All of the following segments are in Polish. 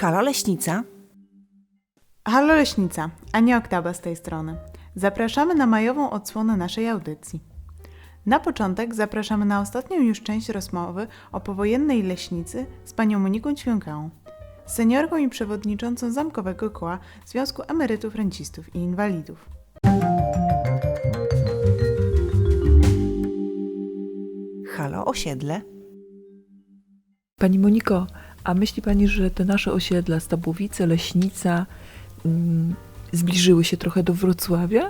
Halo Leśnica. Halo Leśnica, Ania Oktaba z tej strony. Zapraszamy na majową odsłonę naszej audycji. Na początek zapraszamy na ostatnią już część rozmowy o powojennej leśnicy z panią Moniką Ćwiąkałą, seniorką i przewodniczącą Zamkowego Koła Związku Emerytów, Rencistów i Inwalidów. Halo Osiedle. Pani Moniko, a myśli Pani, że te nasze osiedla, Stabłowice, Leśnica, mm, zbliżyły się trochę do Wrocławia?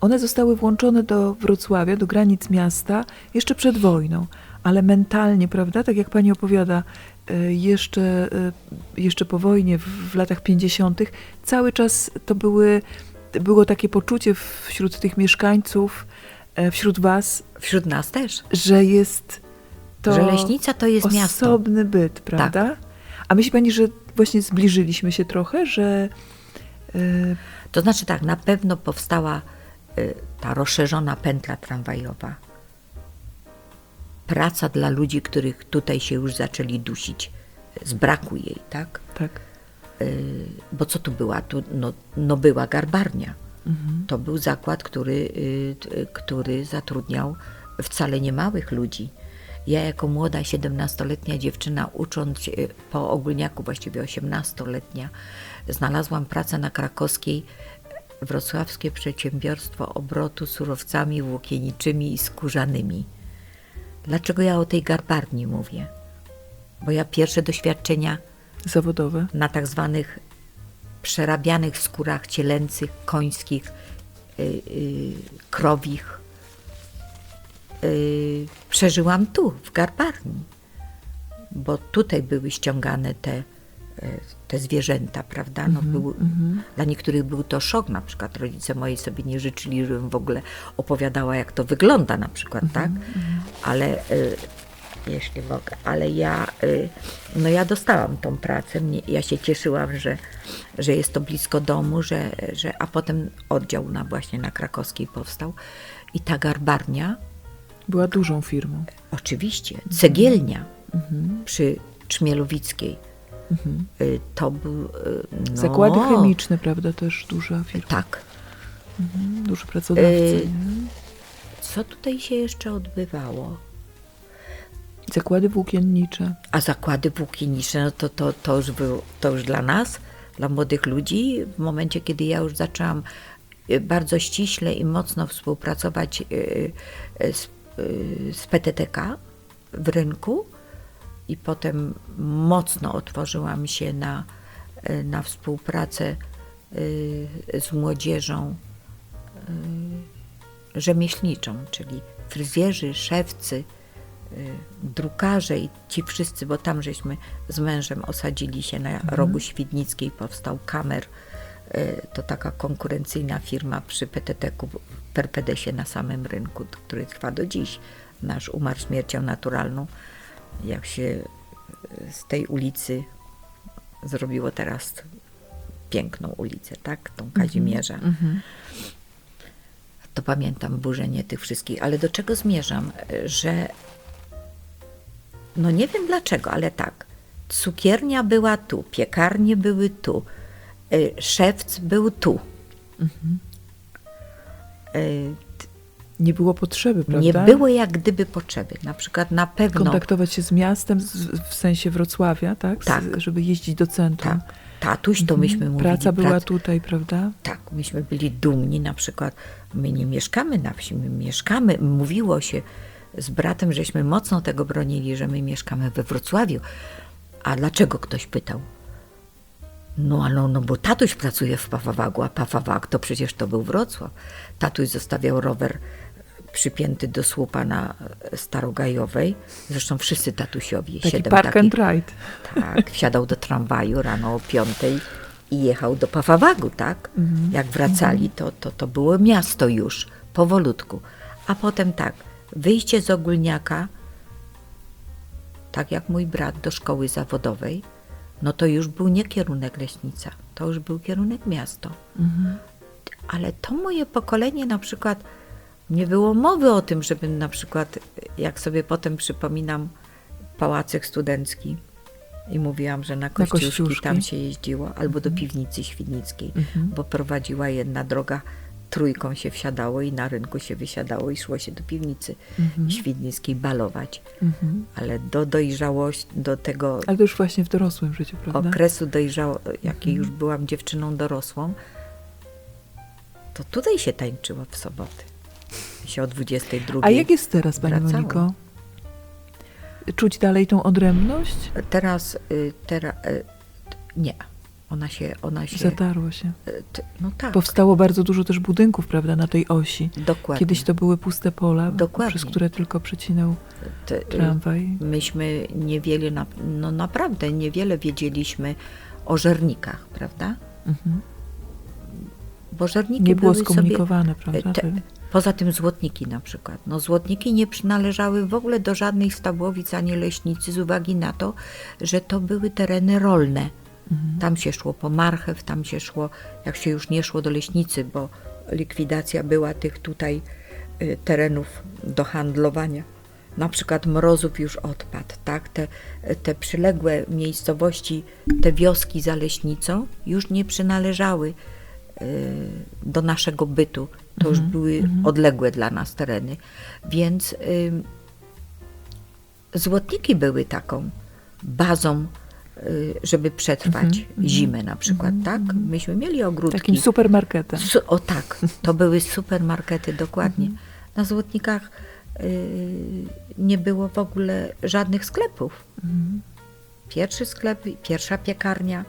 One zostały włączone do Wrocławia, do granic miasta jeszcze przed wojną, ale mentalnie, prawda, tak jak Pani opowiada, e, jeszcze, e, jeszcze po wojnie, w, w latach 50., cały czas to były, było takie poczucie wśród tych mieszkańców, e, wśród Was, Wśród nas też. że jest to że Leśnica to jest miasto. osobny byt, prawda? A myśli Pani, że właśnie zbliżyliśmy się trochę, że y, To znaczy tak, na pewno powstała y, ta rozszerzona pętla tramwajowa. Praca dla ludzi, których tutaj się już zaczęli dusić. Z braku jej, tak? tak, Bo co tu była? Tu, no, no była garbarnia. To był zakład, który, y, t- który zatrudniał wcale nie małych ludzi. Ja jako młoda 17-letnia dziewczyna, ucząc się po ogólniaku, właściwie 18-letnia, znalazłam pracę na krakowskiej Wrocławskie Przedsiębiorstwo Obrotu Surowcami Włókienniczymi i Skórzanymi. Dlaczego ja o tej garbarni mówię? Bo ja pierwsze doświadczenia zawodowe. na tak zwanych przerabianych skórach cielęcych, końskich, y, y, krowich y, przeżyłam tu, w garbarni. Bo tutaj były ściągane te, y, te zwierzęta, prawda? No, był, Dla niektórych był to szok, na przykład rodzice moi sobie nie życzyli, żebym w ogóle opowiadała, jak to wygląda na przykład, tak? Ale y, jeśli mogę, ale ja, y, no ja dostałam tą pracę, mnie, ja się cieszyłam, że, że jest to blisko domu, że, że, a potem oddział na, właśnie na krakowskiej powstał i ta garbarnia, Była dużą firmą. oczywiście, cegielnia przy Czmielowickiej, y, to był... y, No, Zakłady chemiczne, prawda, też duża firma, Tak. duży pracodawca. Y? Co tutaj się jeszcze odbywało? Zakłady włókiennicze. A zakłady włókiennicze, no to, to, to, już był, to już dla nas, dla młodych ludzi, w momencie, kiedy ja już zaczęłam y, bardzo ściśle i mocno współpracować y, z, z PTTK w rynku i potem mocno otworzyłam się na, y, na współpracę y, z młodzieżą y, rzemieślniczą, czyli fryzjerzy, szewcy, y, drukarze i ci wszyscy, bo tam żeśmy z mężem osadzili się na rogu Świdnickiej, powstał Kamer, y, to taka konkurencyjna firma przy PTT-ku, Perpedesie na samym rynku, który trwa do dziś. Nasz umarł śmiercią naturalną. Jak się y, z tej ulicy zrobiło teraz piękną ulicę, tak? Tą Kazimierza to pamiętam burzenie tych wszystkich. Ale do czego zmierzam? Że no nie wiem dlaczego, ale tak. Cukiernia była tu, piekarnie były tu, y, szewc był tu. Y, Nie było potrzeby, prawda? Nie było jak gdyby potrzeby. Na przykład na pewno Kontaktować się z miastem, z, w sensie Wrocławia, tak? Z- Tak. Żeby jeździć do centrum. tak, tatuś to myśmy mówili. Praca była prac- tutaj, prawda? Tak, myśmy byli dumni, na przykład my nie mieszkamy na wsi, my mieszkamy, mówiło się z bratem, żeśmy mocno tego bronili, że my mieszkamy we Wrocławiu. A dlaczego ktoś pytał? No, ale no, bo tatuś pracuje w Pawawagu, a Pawawag to przecież to był Wrocław. Tatuś zostawiał rower przypięty do słupa na Starogajowej. Zresztą wszyscy tatusiowi. Taki siedem park takich. and ride. Tak, wsiadał do tramwaju rano o piątej i jechał do Pawawagu, tak? Jak wracali, to, to, to było miasto już, powolutku. A potem tak, wyjście z ogólniaka, tak jak mój brat do szkoły zawodowej, no to już był nie kierunek Leśnica, to już był kierunek miasto. Ale to moje pokolenie na przykład, nie było mowy o tym, żeby na przykład, jak sobie potem przypominam, pałacyk studencki, I mówiłam, że na kościuszki, Kościuszki. tam się jeździło, albo do piwnicy świdnickiej, Mhm. bo prowadziła jedna droga, trójką się wsiadało i na rynku się wysiadało i szło się do piwnicy Mhm. świdnickiej balować. Mhm. Ale do dojrzałości, do tego Ale to już właśnie w dorosłym życiu, prawda? okresu dojrzało, jakiej Mhm. już byłam dziewczyną dorosłą, to tutaj się tańczyło w soboty. Się o 22. A jak jest teraz, Pani wracało. Moniko? Czuć dalej tą odrębność? Teraz, y, teraz y, nie. Ona się, ona się, Zatarło się. t- no tak, Powstało bardzo dużo też budynków, prawda, na tej osi. dokładnie. Kiedyś to były puste pola, Dokładnie. przez które tylko przecinał T- tramwaj. Myśmy niewiele, na, no naprawdę niewiele wiedzieliśmy o żernikach, prawda? Mhm. Bo żerniki Nie było były skomunikowane, sobie, prawda? te, poza tym złotniki na przykład. No złotniki nie przynależały w ogóle do żadnej stabłowic ani leśnicy z uwagi na to, że to były tereny rolne. Mhm. Tam się szło po marchew, tam się szło, jak się już nie szło do leśnicy, bo likwidacja była tych tutaj y, terenów do handlowania. Na przykład Mrozów już odpadł, tak? Te, te przyległe miejscowości, te wioski za leśnicą już nie przynależały y, do naszego bytu. To już były odległe dla nas tereny. Więc złotniki były taką bazą, żeby przetrwać zimę na przykład, tak? Myśmy mieli ogródki. Takim supermarketem. Su- o tak, to były supermarkety, dokładnie. Na Złotnikach y, nie było w ogóle żadnych sklepów. Pierwszy sklep, pierwsza piekarnia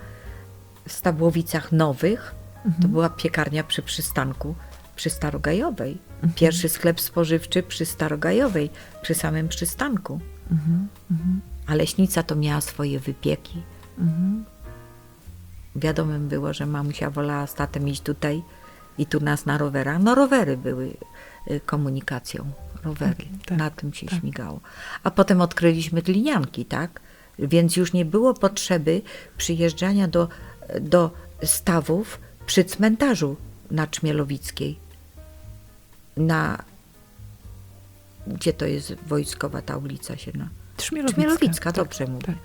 w Stabłowicach Nowych, to była piekarnia przy przystanku, przy Starogajowej. Pierwszy sklep spożywczy przy Starogajowej, przy samym przystanku. A leśnica to miała swoje wypieki. Wiadomym było, że mamusia wolała z tatem iść tutaj i tu nas na rowerach. No rowery były y, komunikacją, rowery. tak, na tym się tak. śmigało. A potem odkryliśmy glinianki, tak? Więc już nie było potrzeby przyjeżdżania do, do stawów przy cmentarzu na Czmielowickiej. Na... Gdzie to jest wojskowa ta ulica się na... Trzmielowicka. Czmielowicka, tak, dobrze mówię. tak.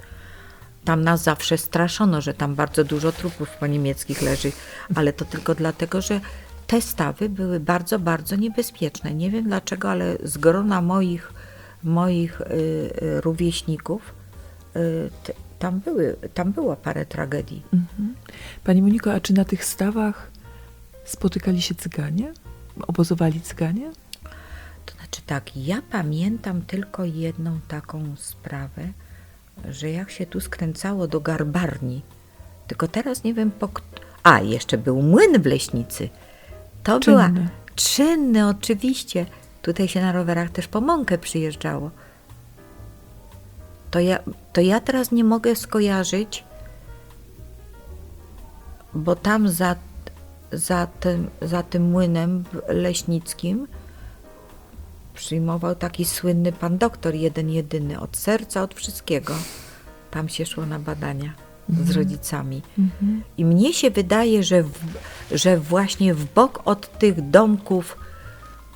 Tam nas zawsze straszono, że tam bardzo dużo trupów po niemieckich leży, ale to tylko dlatego, że te stawy były bardzo, bardzo niebezpieczne. Nie wiem dlaczego, ale z grona moich, moich y, y, rówieśników y, t, tam, były, tam było parę tragedii. Mhm. Pani Moniko, a czy na tych stawach spotykali się cyganie? Obozowali cyganie? Tak, ja pamiętam tylko jedną taką sprawę, że jak się tu skręcało do garbarni, tylko teraz nie wiem po... A, jeszcze był młyn w Leśnicy. To była... Czynny. Czynny, oczywiście. Tutaj się na rowerach też po mąkę przyjeżdżało. To ja, to ja teraz nie mogę skojarzyć, bo tam za, za, tym, za tym młynem leśnickim przyjmował taki słynny pan doktor, jeden jedyny, od serca, od wszystkiego. Tam się szło na badania z rodzicami. I mnie się wydaje, że, w, że właśnie w bok od tych domków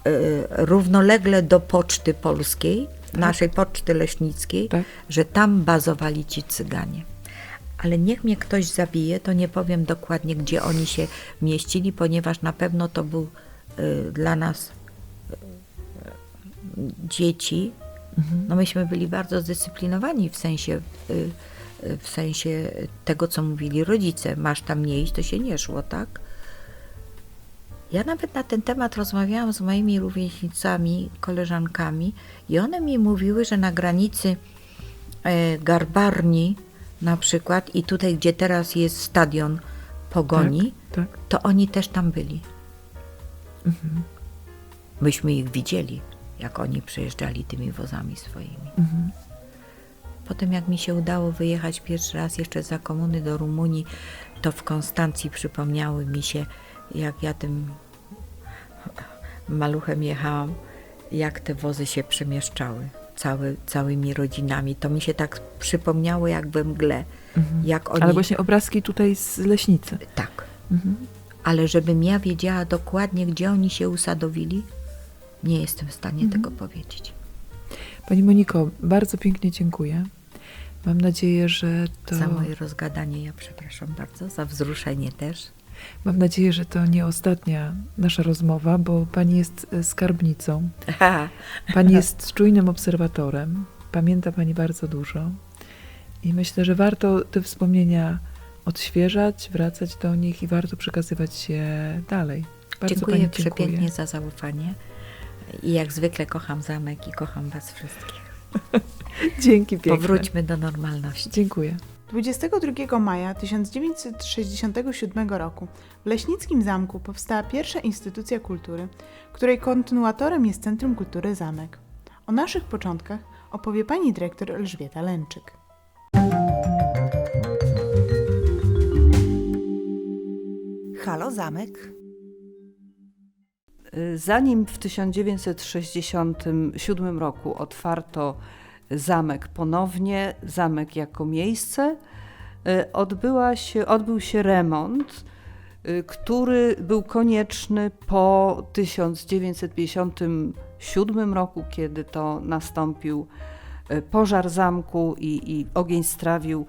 y, równolegle do poczty polskiej, naszej poczty leśnickiej, Tak. że tam bazowali ci cyganie. Ale niech mnie ktoś zabije, to nie powiem dokładnie, gdzie oni się mieścili, ponieważ na pewno to był y, dla nas dzieci. No myśmy byli bardzo zdyscyplinowani w sensie, y, y, w sensie tego, co mówili rodzice. Masz tam nie iść, to się nie szło, tak? Ja nawet na ten temat rozmawiałam z moimi rówieśnicami, koleżankami i one mi mówiły, że na granicy e, Garbarni na przykład i tutaj, gdzie teraz jest stadion Pogoni, Tak. to oni też tam byli. Myśmy ich widzieli, jak oni przejeżdżali tymi wozami swoimi. Mhm. Potem jak mi się udało wyjechać pierwszy raz jeszcze za komuny do Rumunii, to w Konstancji przypomniały mi się, jak ja tym maluchem jechałam, jak te wozy się przemieszczały cały, całymi rodzinami. To mi się tak przypomniało jak we mgle, jak oni... Ale właśnie obrazki tutaj z leśnicy. Tak. Mhm. Ale żebym ja wiedziała dokładnie, gdzie oni się usadowili, nie jestem w stanie tego powiedzieć. Pani Moniko, bardzo pięknie dziękuję. Mam nadzieję, że to. Za moje rozgadanie, ja przepraszam bardzo, za wzruszenie też. Mam nadzieję, że to nie ostatnia nasza rozmowa, bo pani jest e, skarbnicą. Pani jest czujnym obserwatorem. Pamięta pani bardzo dużo. I myślę, że warto te wspomnienia odświeżać, wracać do nich i warto przekazywać je dalej. Bardzo dziękuję pani przepięknie dziękuję. za zaufanie. I jak zwykle kocham zamek i kocham Was wszystkich. Dzięki piękne. Powróćmy do normalności. Dziękuję. 22 maja 1967 roku w Leśnickim Zamku powstała pierwsza instytucja kultury, której kontynuatorem jest Centrum Kultury Zamek. O naszych początkach opowie pani dyrektor Elżbieta Lęczyk. Halo Zamek. Zanim w 1967 roku otwarto zamek ponownie, zamek jako miejsce, y, odbyła się, odbył się remont, y, który był konieczny po 1957 roku, kiedy to nastąpił y, pożar zamku i, i ogień strawił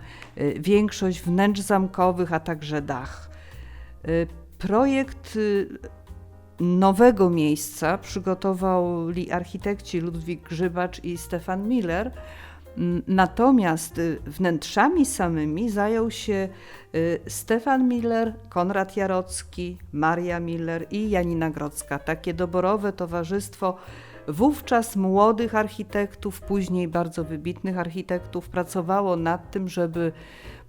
większość wnętrz zamkowych, a także dach. Projekt nowego miejsca przygotowali architekci Ludwik Grzybacz i Stefan Miller. N- Natomiast y, wnętrzami samymi zajął się y, Stefan Miller, Konrad Jarocki, Maria Miller i Janina Grodzka. Takie doborowe towarzystwo wówczas młodych architektów, później bardzo wybitnych architektów pracowało nad tym, żeby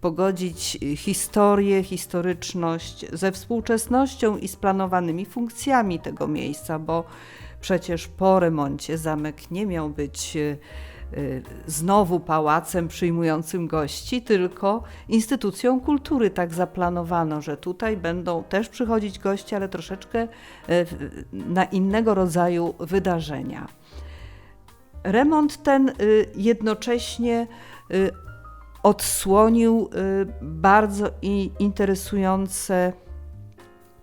pogodzić y, historię, historyczność ze współczesnością i z planowanymi funkcjami tego miejsca, bo przecież po remoncie zamek nie miał być y, y, znowu pałacem przyjmującym gości, tylko instytucją kultury. Tak zaplanowano, że tutaj będą też przychodzić goście, ale troszeczkę na innego rodzaju wydarzenia. Remont ten jednocześnie odsłonił y, bardzo interesujące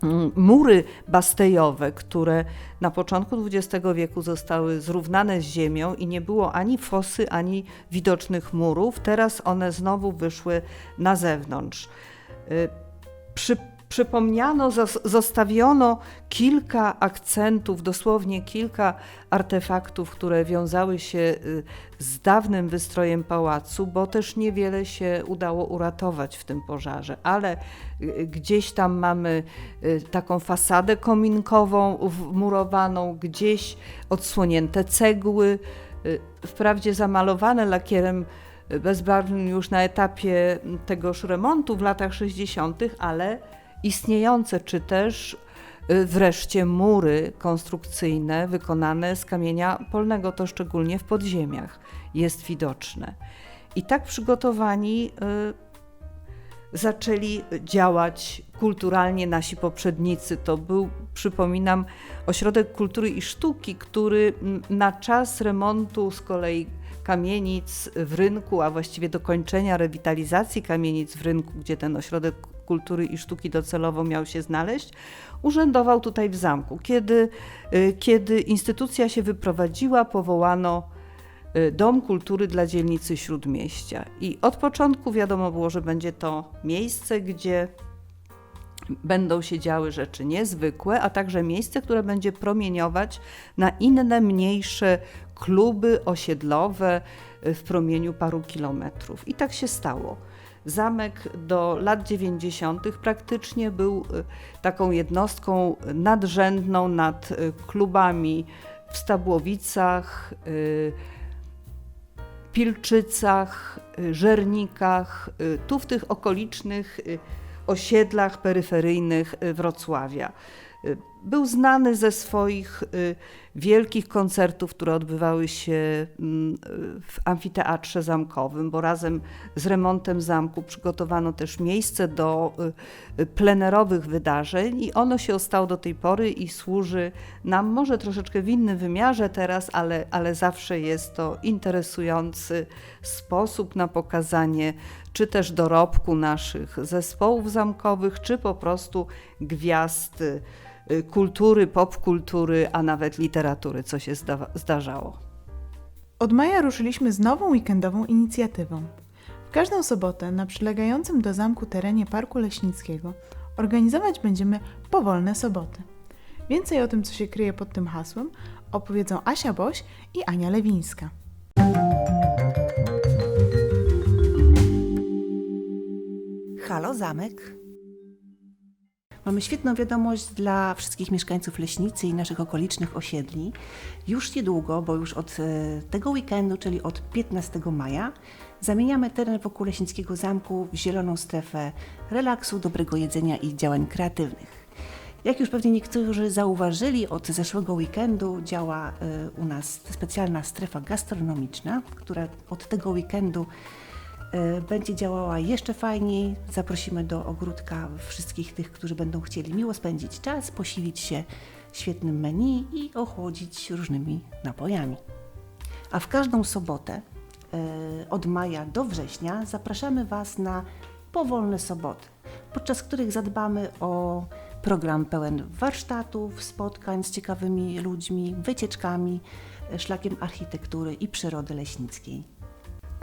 mm, mury bastejowe, które na początku XX wieku zostały zrównane z ziemią i nie było ani fosy, ani widocznych murów. Teraz one znowu wyszły na zewnątrz. Y, Przy, przypomniano, zos- zostawiono kilka akcentów, dosłownie kilka artefaktów, które wiązały się y, z dawnym wystrojem pałacu, bo też niewiele się udało uratować w tym pożarze, ale y, gdzieś tam mamy y, taką fasadę kominkową wmurowaną, gdzieś odsłonięte cegły, wprawdzie zamalowane lakierem bezbarwnym już na etapie tegoż remontu w latach 60., ale istniejące, czy też y, wreszcie mury konstrukcyjne wykonane z kamienia polnego, to szczególnie w podziemiach jest widoczne. I tak przygotowani y, zaczęli działać kulturalnie nasi poprzednicy. To był, przypominam, Ośrodek Kultury i Sztuki, który na czas remontu z kolei kamienic w rynku, a właściwie dokończenia rewitalizacji kamienic w rynku, gdzie ten Ośrodek Kultury i Sztuki docelowo miał się znaleźć, urzędował tutaj w zamku. Kiedy, y, kiedy instytucja się wyprowadziła, powołano y, Dom Kultury dla dzielnicy Śródmieścia. I od początku wiadomo było, że będzie to miejsce, gdzie będą się działy rzeczy niezwykłe, a także miejsce, które będzie promieniować na inne, mniejsze kluby osiedlowe y, w promieniu paru kilometrów. I tak się stało. Zamek do lat 90. praktycznie był y, taką jednostką nadrzędną nad y, klubami w Stabłowicach, y, Pilczycach, Żernikach, tu w tych okolicznych osiedlach peryferyjnych Wrocławia. Był znany ze swoich y, wielkich koncertów, które odbywały się mm, y, w amfiteatrze zamkowym, bo razem z remontem zamku przygotowano też miejsce do y, plenerowych wydarzeń i ono się ostało do tej pory i służy nam może troszeczkę w innym wymiarze teraz, ale, ale zawsze jest to interesujący sposób na pokazanie czy też dorobku naszych zespołów zamkowych, czy po prostu gwiazd kultury, popkultury, a nawet literatury, co się zda- zdarzało. Od maja ruszyliśmy z nową weekendową inicjatywą. każdą sobotę na przylegającym do zamku terenie Parku Leśnickiego organizować będziemy powolne soboty. Więcej o tym, co się kryje pod tym hasłem, opowiedzą Asia Boś i Ania Lewińska. Halo Zamek. Mamy świetną wiadomość dla wszystkich mieszkańców Leśnicy i naszych okolicznych osiedli. Już niedługo, bo już od e, tego weekendu, czyli od 15 maja, zamieniamy teren wokół Leśnickiego Zamku w zieloną strefę relaksu, dobrego jedzenia i działań kreatywnych. Jak już pewnie niektórzy zauważyli, od zeszłego weekendu działa e, u nas specjalna strefa gastronomiczna, która od tego weekendu będzie działała jeszcze fajniej. Zaprosimy do ogródka wszystkich tych, którzy będą chcieli miło spędzić czas, posilić się świetnym menu i ochłodzić różnymi napojami. A w każdą sobotę e, od maja do września zapraszamy Was na powolne soboty, podczas których zadbamy o program pełen warsztatów, spotkań z ciekawymi ludźmi, wycieczkami, e, szlakiem architektury i przyrody leśnickiej.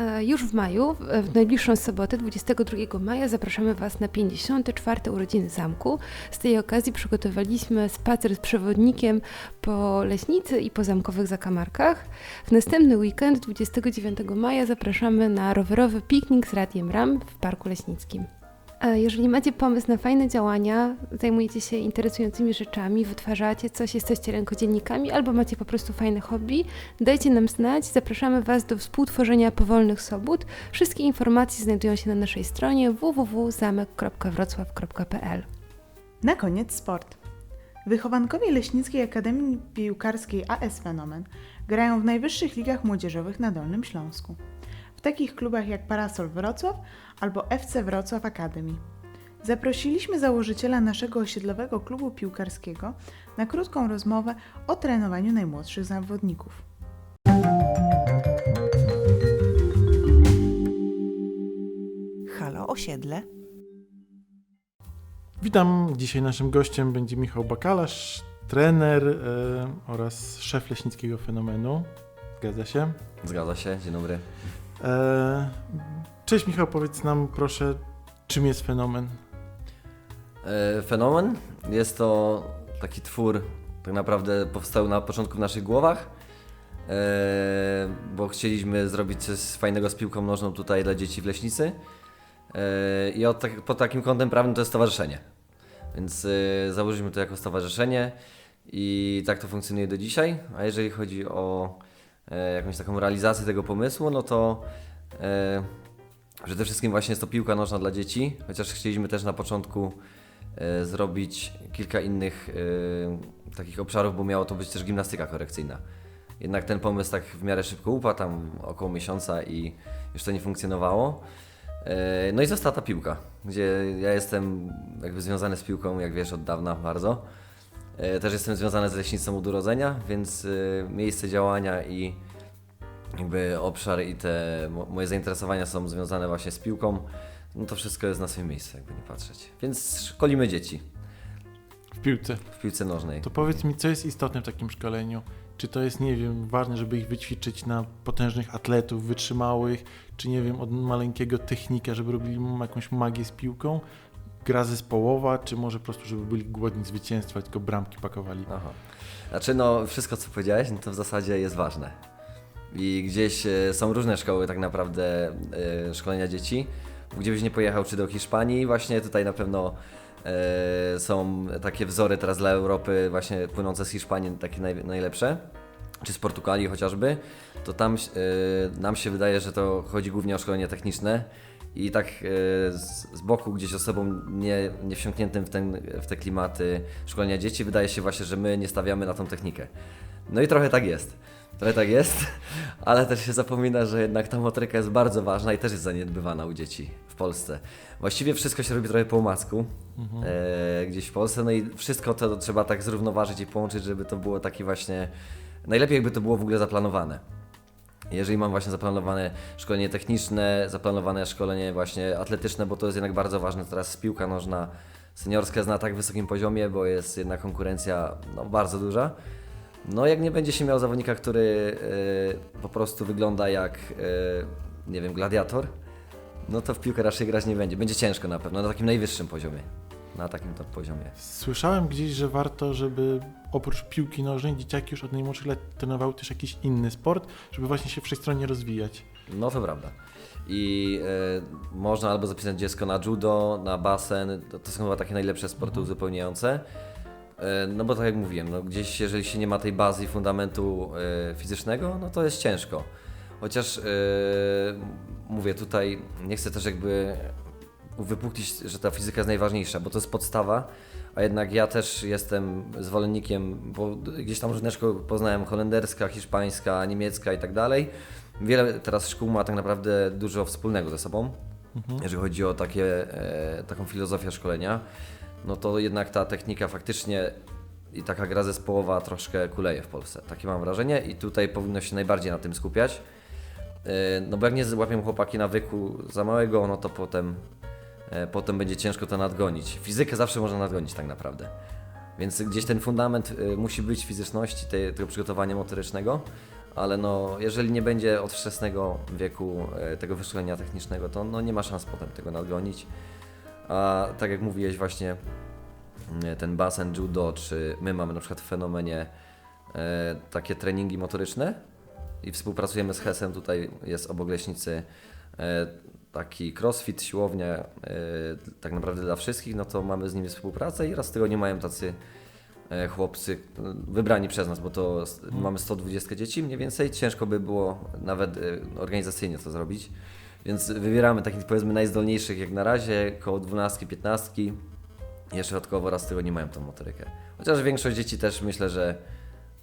E, Już w maju, w- najbliższą sobotę, 22 maja, zapraszamy Was na 54. urodziny zamku. Z tej okazji przygotowaliśmy spacer z przewodnikiem po leśnicy i po zamkowych zakamarkach. W następny weekend, 29 maja, zapraszamy na rowerowy piknik z Radiem Ram w Parku Leśnickim. E, Jeżeli macie pomysł na fajne działania, zajmujecie się interesującymi rzeczami, wytwarzacie coś, jesteście rękodzielnikami albo macie po prostu fajne hobby, dajcie nam znać. Zapraszamy Was do współtworzenia powolnych sobót. Wszystkie informacje znajdują się na naszej stronie www.zamek.wrocław.pl. Na koniec sport. Wychowankowie Leśnickiej Akademii Piłkarskiej AS Fenomen grają w najwyższych ligach młodzieżowych na Dolnym Śląsku. W takich klubach jak Parasol Wrocław albo FC Wrocław Academy. Zaprosiliśmy założyciela naszego osiedlowego klubu piłkarskiego na krótką rozmowę o trenowaniu najmłodszych zawodników. Halo Osiedle. Witam. Dzisiaj naszym gościem będzie Michał Bakalarz, trener e, oraz szef leśnickiego fenomenu. Zgadza się. Zgadza się, dzień dobry. E, cześć Michał, powiedz nam proszę, czym jest fenomen? E, Fenomen jest to taki twór, tak naprawdę powstał na początku w naszych głowach, e, bo chcieliśmy zrobić coś fajnego z piłką nożną tutaj dla dzieci w Leśnicy. I od, tak, pod takim kątem prawnym to jest stowarzyszenie. Więc założyliśmy to jako stowarzyszenie i tak to funkcjonuje do dzisiaj. A jeżeli chodzi o jakąś taką realizację tego pomysłu, no to e, przede wszystkim właśnie jest to piłka nożna dla dzieci, chociaż chcieliśmy też na początku e, zrobić kilka innych e, takich obszarów, bo miało to być też gimnastyka korekcyjna. Jednak ten pomysł tak w miarę szybko upadł, tam około miesiąca i już to nie funkcjonowało. E, No i została ta piłka, gdzie ja jestem jakby związany z piłką, jak wiesz, od dawna bardzo. E, Też jestem związany z leśnictwem od urodzenia, więc e, miejsce działania i jakby obszar i te mo- moje zainteresowania są związane właśnie z piłką. No to wszystko jest na swoim miejscu, jakby nie patrzeć. Więc szkolimy dzieci W piłce. w piłce nożnej. To powiedz mi, co jest istotne w takim szkoleniu? Czy to jest, nie wiem, ważne, żeby ich wyćwiczyć na potężnych atletów, wytrzymałych, czy nie wiem, od maleńkiego technika, żeby robili jakąś magię z piłką? Gra zespołowa, czy może po prostu, żeby byli głodni zwycięstwa, tylko bramki pakowali? Aha. Znaczy, no, wszystko co powiedziałeś, no to w zasadzie jest ważne. I gdzieś e, są różne szkoły, tak naprawdę, e, szkolenia dzieci. Gdzie byś nie pojechał, czy do Hiszpanii, właśnie tutaj na pewno e, są takie wzory teraz dla Europy, właśnie płynące z Hiszpanii, takie naj, najlepsze, czy z Portugalii chociażby. To tam nam się wydaje, że to chodzi głównie o szkolenie techniczne. I tak e, z, z boku, gdzieś osobom nie, nie wsiąkniętym w, ten, w te klimaty szkolenia dzieci, wydaje się właśnie, że my nie stawiamy na tą technikę. No i trochę tak jest. Trochę tak jest, ale też się zapomina, że jednak ta motoryka jest bardzo ważna i też jest zaniedbywana u dzieci w Polsce. Właściwie wszystko się robi trochę po omacku e, gdzieś w Polsce, no i wszystko to trzeba tak zrównoważyć i połączyć, żeby to było takie właśnie. Najlepiej, jakby to było w ogóle zaplanowane. Jeżeli mam właśnie zaplanowane szkolenie techniczne, zaplanowane szkolenie właśnie atletyczne, bo to jest jednak bardzo ważne teraz piłka nożna seniorska jest na tak wysokim poziomie, bo jest jednak konkurencja no, bardzo duża. No jak nie będzie się miał zawodnika, który e, po prostu wygląda jak, e, nie wiem, gladiator, no to w piłkę raczej grać nie będzie. Będzie ciężko na pewno, na takim najwyższym poziomie. Na takim top poziomie. Słyszałem gdzieś, że warto, żeby oprócz piłki nożnej dzieciaki już od najmłodszych lat trenowały też jakiś inny sport, żeby właśnie się wszechstronnie rozwijać. No to prawda. I e, można albo zapisać dziecko na judo, na basen, to, to są chyba takie najlepsze sporty uzupełniające. E, no bo tak jak mówiłem, no gdzieś jeżeli się nie ma tej bazy i fundamentu e, fizycznego, no to jest ciężko. Chociaż mówię tutaj, nie chcę też jakby wypuklić, że ta fizyka jest najważniejsza, bo to jest podstawa, a jednak ja też jestem zwolennikiem, bo gdzieś tam różne szkoły poznałem, holenderska, hiszpańska, niemiecka i tak dalej. Wiele teraz szkół ma tak naprawdę dużo wspólnego ze sobą, jeżeli chodzi o takie, e, taką filozofię szkolenia. No to jednak ta technika faktycznie i taka gra zespołowa troszkę kuleje w Polsce. Takie mam wrażenie i tutaj powinno się najbardziej na tym skupiać. E, No bo jak nie złapią chłopaki nawyku za małego, no to potem, potem będzie ciężko to nadgonić. Fizykę zawsze można nadgonić tak naprawdę. Więc gdzieś ten fundament e, musi być fizyczności, tego przygotowania motorycznego, ale no, jeżeli nie będzie od wczesnego wieku e, tego wyszkolenia technicznego, to no, nie ma szans potem tego nadgonić. A tak jak mówiłeś właśnie, ten basen, judo, czy my mamy na przykład w fenomenie e, takie treningi motoryczne i współpracujemy z HES-em, tutaj jest obok Leśnicy e, taki crossfit, siłownia e, tak naprawdę dla wszystkich, no to mamy z nimi współpracę i raz w tygodniu mają tacy e, chłopcy e, wybrani przez nas, bo to s- mamy 120 dzieci mniej więcej, ciężko by było nawet e, organizacyjnie to zrobić. Więc wybieramy takich powiedzmy najzdolniejszych jak na razie, koło 12, 15. Jeszcze dodatkowo raz w tygodniu mają tą motorykę. Chociaż większość dzieci też myślę, że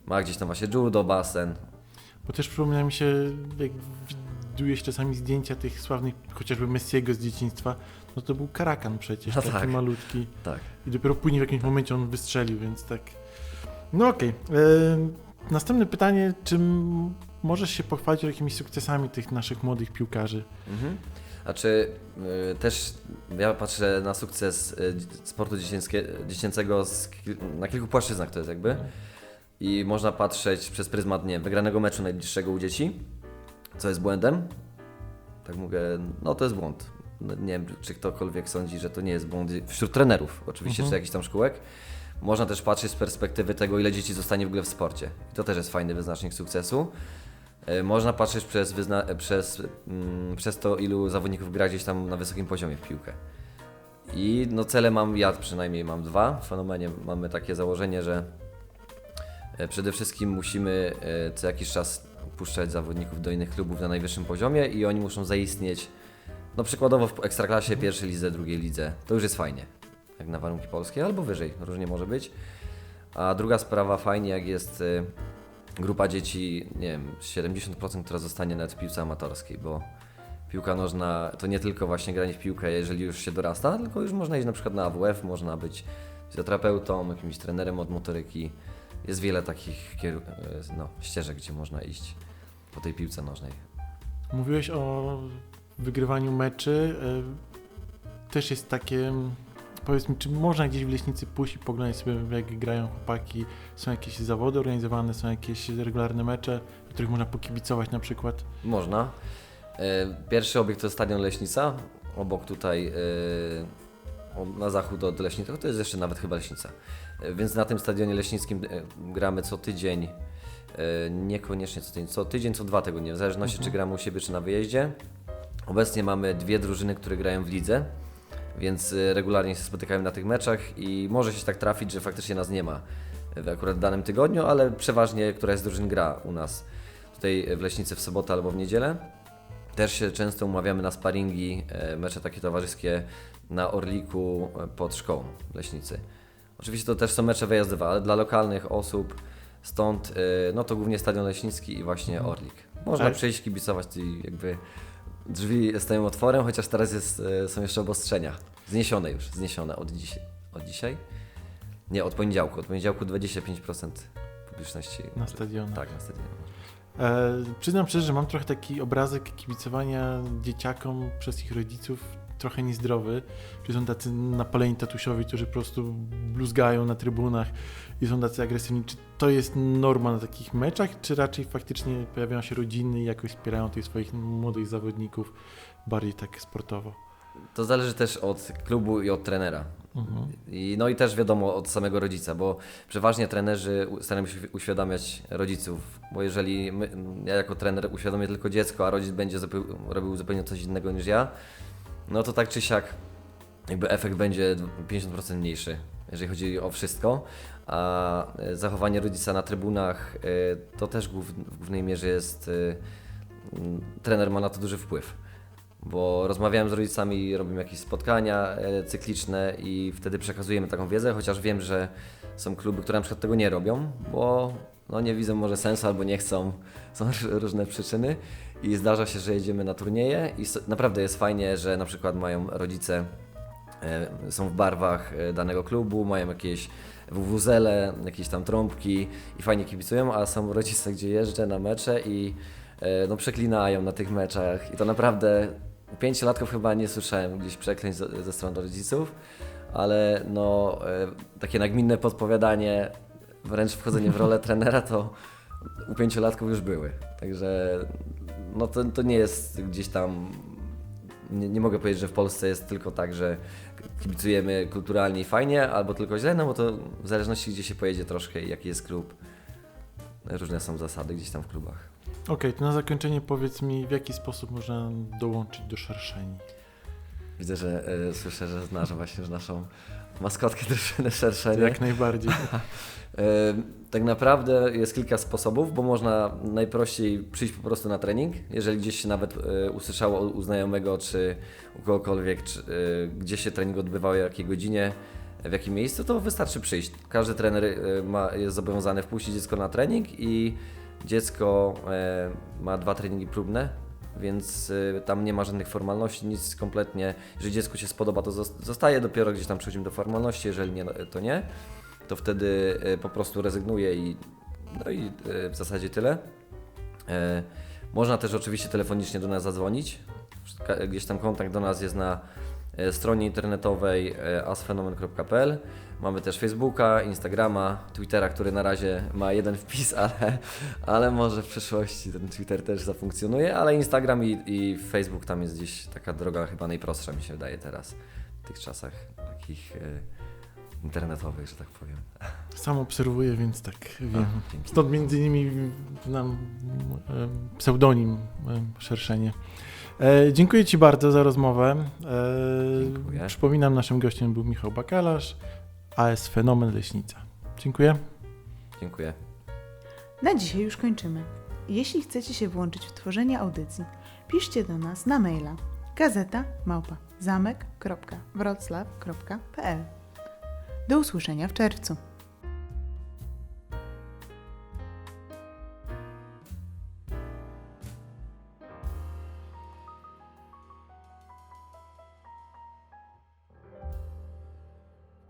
ma gdzieś tam właśnie judo, basen. Bo też przypomina mi się, jak widuje się czasami zdjęcia tych sławnych, chociażby Messiego z dzieciństwa, no to był karakan przecież, No taki tak. malutki. Tak. I dopiero później w jakimś momencie on wystrzelił, więc tak. No okej. E, Następne pytanie, czy m- możesz się pochwalić jakimiś sukcesami tych naszych młodych piłkarzy? Mhm. Znaczy, y, też ja patrzę na sukces y, sportu dziecięcego z, na kilku płaszczyznach to jest jakby. I można patrzeć przez pryzmat, nie wygranego meczu najbliższego u dzieci, co jest błędem. Tak mówię, no to jest błąd. No, nie wiem, czy ktokolwiek sądzi, że to nie jest błąd wśród trenerów, oczywiście, Mhm. czy jakichś tam szkółek. Można też patrzeć z perspektywy tego, ile dzieci zostanie w ogóle w sporcie. I to też jest fajny wyznacznik sukcesu. E, Można patrzeć przez, e, przez, mm, przez to, ilu zawodników gra gdzieś tam na wysokim poziomie w piłkę. I no cele mam, ja przynajmniej mam dwa. W fenomenie mamy takie założenie, że e, przede wszystkim musimy co jakiś czas puszczać zawodników do innych klubów na najwyższym poziomie i oni muszą zaistnieć, no przykładowo w Ekstraklasie, pierwszej lidze, drugiej lidze. To już jest fajnie, jak na warunki polskie, albo wyżej, różnie może być. A druga sprawa, fajnie jak jest e, grupa dzieci, nie wiem, 70%, która zostanie nawet w piłce amatorskiej, bo piłka nożna to nie tylko właśnie granie w piłkę, jeżeli już się dorasta, tylko już można iść na przykład na AWF, można być fizjoterapeutą, jakimś trenerem od motoryki. Jest wiele takich e, no, ścieżek, gdzie można iść po tej piłce nożnej. Mówiłeś o wygrywaniu meczy. e, Też jest takie, powiedz mi, czy można gdzieś w Leśnicy pójść i poglądać sobie, jak grają chłopaki? Są jakieś zawody organizowane, są jakieś regularne mecze, w których można pokibicować na przykład? Można. E, Pierwszy obiekt to Stadion Leśnica, obok tutaj e, na zachód od Leśnicy, to jest jeszcze nawet chyba Leśnica. Więc na tym stadionie leśnickim gramy co tydzień, niekoniecznie co tydzień, co tydzień, co dwa tygodnie, w zależności czy gramy u siebie, czy na wyjeździe. Obecnie mamy dwie drużyny, które grają w lidze, więc e, regularnie się spotykają na tych meczach i może się tak trafić, że faktycznie nas nie ma w akurat danym tygodniu, ale przeważnie któraś z drużyn gra u nas tutaj w Leśnicy w sobotę albo w niedzielę. Też się często umawiamy na sparingi, e, mecze takie towarzyskie na Orliku e, pod szkołą w Leśnicy. Oczywiście to też są mecze wyjazdowe, ale dla lokalnych osób stąd, e, no to głównie Stadion Leśnicki i właśnie Orlik. Można Tak. przyjść, kibicować i jakby drzwi stoją otworem, chociaż teraz jest, e, są jeszcze obostrzenia. Zniesione już, zniesione od, dziś, od dzisiaj. Nie, od poniedziałku. Od poniedziałku 25% publiczności. Na stadionach. Tak, na stadionie. E, przyznam szczerze, że mam trochę taki obrazek kibicowania dzieciakom przez ich rodziców trochę niezdrowy, że są tacy napaleni tatusiowi, którzy po prostu bluzgają na trybunach i są tacy agresywni. Czy to jest norma na takich meczach, czy raczej faktycznie pojawiają się rodziny i jakoś wspierają tych swoich młodych zawodników bardziej tak sportowo? To zależy też od klubu i od trenera. I, no i też wiadomo od samego rodzica, bo przeważnie trenerzy starają się uświadamiać rodziców, bo jeżeli my, ja jako trener uświadomię tylko dziecko, a rodzic będzie robił zupełnie coś innego niż ja, no to tak czy siak jakby efekt będzie 50% mniejszy, jeżeli chodzi o wszystko. A e, zachowanie rodzica na trybunach e, to też w głównej mierze jest. e, Trener ma na to duży wpływ bo rozmawiałem z rodzicami, robimy jakieś spotkania cykliczne i wtedy przekazujemy taką wiedzę, chociaż wiem, że są kluby, które na przykład tego nie robią, bo no, nie widzą może sensu albo nie chcą, są różne przyczyny. I zdarza się, że jedziemy na turnieje i naprawdę jest fajnie, że na przykład mają rodzice, e, są w barwach e, danego klubu, mają jakieś wuwuzele, jakieś tam trąbki i fajnie kibicują, a są rodzice, gdzie jeżdżę na mecze i e, no, przeklinają na tych meczach. I to naprawdę pięciolatków chyba nie słyszałem gdzieś przekleństw ze, ze strony rodziców, ale no takie nagminne podpowiadanie, wręcz wchodzenie w rolę trenera to u pięciolatków już były. Także no to, to nie jest gdzieś tam, nie, nie mogę powiedzieć, że w Polsce jest tylko tak, że kibicujemy kulturalnie i fajnie, albo tylko źle, no bo to w zależności gdzie się pojedzie troszkę i jaki jest klub, różne są zasady gdzieś tam w klubach. Okej, to na zakończenie powiedz mi, w jaki sposób można dołączyć do szerszeni? Widzę, że e, słyszę, że znasz właśnie już naszą maskotkę drużyny szerszenie. Jak najbardziej. E, Tak naprawdę jest kilka sposobów, bo można najprościej przyjść po prostu na trening. Jeżeli gdzieś się nawet e, usłyszało u znajomego czy u kogokolwiek, czy, gdzie się trening odbywał, o jakiej godzinie, w jakim miejscu, to wystarczy przyjść. Każdy trener ma, jest zobowiązany wpuścić dziecko na trening i dziecko ma dwa treningi próbne, więc e, tam nie ma żadnych formalności, nic kompletnie. Jeżeli dziecku się spodoba, to zos- zostaje, dopiero gdzieś tam przechodzimy do formalności, jeżeli nie, to nie to wtedy e, po prostu rezygnuję i no i e, w zasadzie tyle. Można też oczywiście telefonicznie do nas zadzwonić. Gdzieś tam kontakt do nas jest na stronie internetowej asfenomen.pl. Mamy też Facebooka, Instagrama, Twittera, który na razie ma jeden wpis, ale, ale może w przyszłości ten Twitter też zafunkcjonuje, ale Instagram i, i Facebook tam jest gdzieś taka droga chyba najprostsza mi się wydaje teraz w tych czasach takich e, internetowych, że tak powiem. Sam obserwuję, więc tak wiem. A. Stąd między innymi nam em, pseudonim em, szerszenie. E, dziękuję Ci bardzo za rozmowę. E, przypominam, naszym gościem był Michał Bakalarz, AS Fenomen Leśnica. Dziękuję. Dziękuję. Na dzisiaj już kończymy. Jeśli chcecie się włączyć w tworzenie audycji, piszcie do nas na maila gazeta małpa zamek.wroclaw.pl Do usłyszenia w czerwcu.